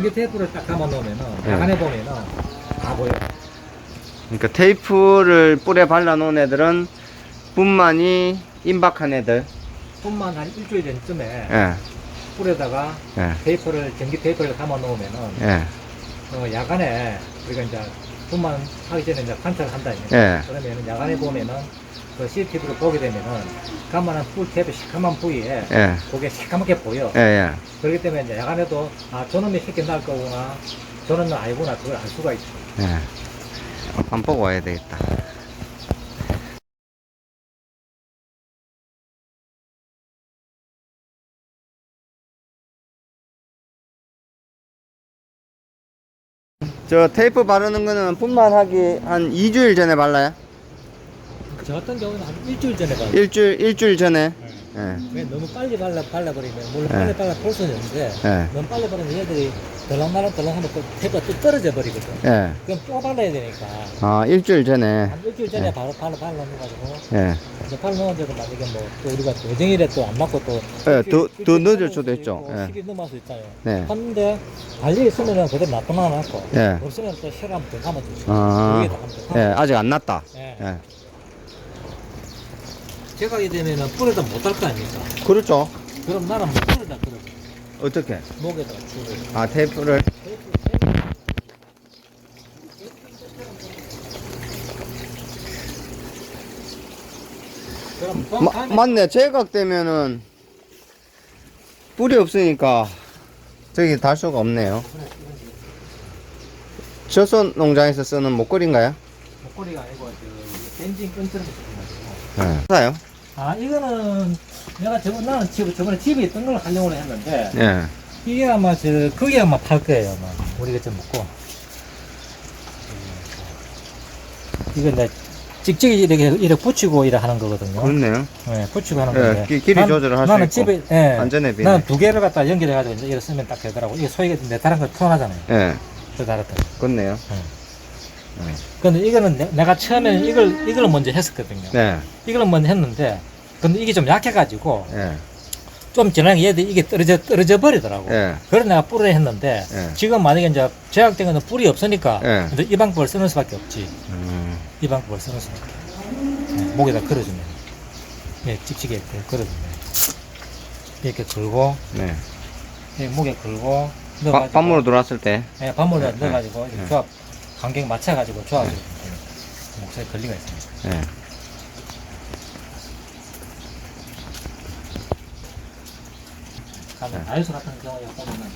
전기 테이프를 딱 감아 놓으면은 네. 야간에 보면은 다 보여. 그러니까 테이프를 뿔에 발라 놓은 애들은 뿐만이 임박한 애들. 뿐만 한 일주일 전쯤에 예. 뿔에다가 예. 테이프를 전기 테이프를 감아 놓으면은 예. 어, 야간에 우리가 이제 뿐만 하기 전에 이제 관찰을 한다. 예. 그러면은 야간에 보면은 그 CCTV로 보게 되면은 가만한 뿔 테이프 시커먼 부위에 예. 그게 새까맣게 보여. 예. 예. 그렇기 때문에 이제 야간에도 아 저놈이 새끼 날 거구나 저놈은 아니구나 그걸 알 수가 있죠. 예. 한번 보고 와야 되겠다. 저 테이프 바르는 거는 뿐만 하기 한 2주일 전에 발라요? 저 같은 경우는 한 일주일 전에 봐요. 일주일, 일주일 전에. 예. 왜 너무 빨리 발라 발라버리면 물론 네. 빨리 발라 볼 수는 있는데 예. 너무 빨리 바르면 얘들이 덜랑하면 또 테이프가 또 떨어져 버리거든. 예. 그럼 또 발라야 되니까 아, 일주일 전에. 한 일주일 전에 네. 바로 발라 발라 놓아가지고 예. 이제 발라 놓은데도 만약에 뭐 또 우리가 도정일에 또 안 맞고 또 예, 더, 더 늦을 수도 있죠. 예. 시기 넘을 수 있잖아요. 네. 봤는데 달리 있으면은 그대로 놔둬놔놓고 예. 없으면 또 한번 더. 아, 다 한번 더 예. 아직 안 났다. 예. 예. 제가 이 되면은 뿔에다 못달거 아닙니까? 그렇죠. 그럼 나는 뭐 뿔에다 그래 어떻게? 목에다가 줄을 아, 테이프를. 그럼 마, 맞네. 제각되면은 뿔이 없으니까 저기 달 수가 없네요. 젖소 농장에서 쓰는 목걸이인가요? 목걸이가 아니고 저 벤진 끈처럼 생겨가지고 네. 사요? 아 이거는 내가 저번 나는 집 저번에 집에 있던 걸 활용을 했는데 예. 이게 아마 저 거기 아마 팔 거예요 아마 우리가 좀 먹고 이거 이제 찍찍이 이렇게 이렇게 붙이고 이래 하는 거거든요. 그렇네요. 네, 붙이고 하는 예, 건데. 기- 길이 난- 조절을 할수 나는 있고. 집에, 예. 안전에 비해. 나는 두 개를 갖다 연결해가지고 이제 이렇게 쓰면 딱 되더라고. 이게 소리가 내 다른 거 표현하잖아요. 예. 그 다르다. 그렇네요. 근데 이거는 내, 가 처음에는 이걸, 이걸 먼저 했었거든요. 네. 이걸 먼저 했는데, 근데 이게 좀 약해가지고, 예. 좀 지나게 얘들이 이게 떨어져, 떨어져 버리더라고. 예. 그래서 내가 뿔을 했는데, 예. 지금 만약에 이제 제약된 거는 뿔이 없으니까, 예. 이제 이 방법을 쓰는 수밖에 없지. 음. 이 방법을 쓰는 수밖에. 예, 목에다 걸어주면. 예, 찍찍이 이렇게 걸어주면. 이렇게 걸고, 네. 이 목에 걸고, 바, 넣어가지고. 밤으로 들어왔을 때. 예, 반물에 네, 넣어가지고, 네. 조합, 간격 맞춰가지고 조합해주면 목소리 걸리가 있습니다. 예. 가면 다이소 같은 경우에 보면은,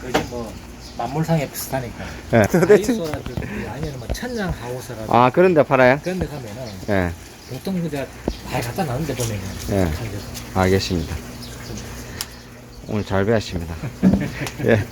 그게 뭐, 만물상에 비슷하니까. 예. 도대체. 다이소라든지 아니면 뭐, 천장 하우스라든지. 아, 그런 데 팔아요? 그런 데 가면은, 예. 보통 그냥 다 갖다 놨는데 보면은, 예. 팔려서. 알겠습니다. 오늘 잘 배웠습니다. 예.